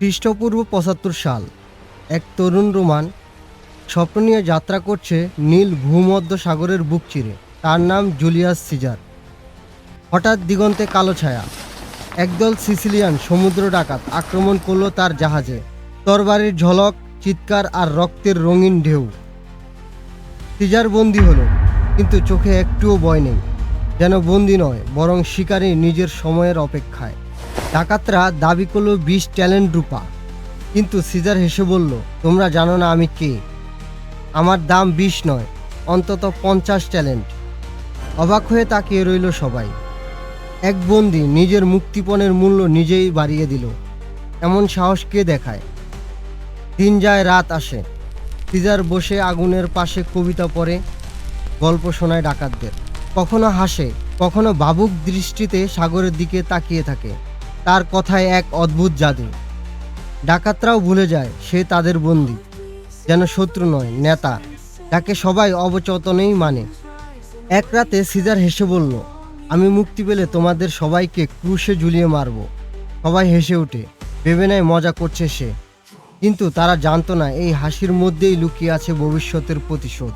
খ্রিস্টপূর্ব পঁচাত্তর সাল। এক তরুণ রোমান স্বপ্ন নিয়ে যাত্রা করছে নীল ভূমধ্য সাগরের বুক চিরে। তার নাম জুলিয়াস সিজার। হঠাৎ দিগন্তে কালো ছায়া। একদল সিসিলিয়ান সমুদ্র ডাকাত আক্রমণ করল তার জাহাজে। তরবারির ঝলক, চিৎকার আর রক্তের রঙিন ঢেউ। সিজার বন্দি হলো, কিন্তু চোখে একটুও ভয় নেই। যেন বন্দি নয়, বরং শিকারী নিজের সময়ের অপেক্ষায়। ডাকাতরা দাবি করল বিশ ট্যালেন্ট রূপা। কিন্তু সিজার হেসে বলল, তোমরা জানো না আমি কে? আমার দাম বিশ নয়, অন্তত পঞ্চাশ ট্যালেন্ট। অবাক হয়ে তাকিয়ে রইল সবাই। এক বন্দি নিজের মুক্তিপণের মূল্য নিজেই বাড়িয়ে দিল। এমন সাহস কে দেখায়? দিন যায়, রাত আসে। সিজার বসে আগুনের পাশে কবিতা পড়ে, গল্প শোনায় ডাকাতদের। কখনো হাসে, কখনো ভাবুক দৃষ্টিতে সাগরের দিকে তাকিয়ে থাকে। তার কথায় এক অদ্ভুত জাদু। ডাকাতরাও ভুলে যায়, সে তাদের বন্দি। যেন শত্রু নয়, নেতা, যাকে সবাই অবচেতনেই মানে। এক রাতে সিজার হেসে বলল, আমি মুক্তি পেলে তোমাদের সবাইকে ক্রুশে ঝুলিয়ে মারব। সবাই হেসে ওঠে, ভেবে নেয় মজা করছে সে। কিন্তু তারা জানতো না, এই হাসির মধ্যেই লুকিয়ে আছে ভবিষ্যতের প্রতিশোধ।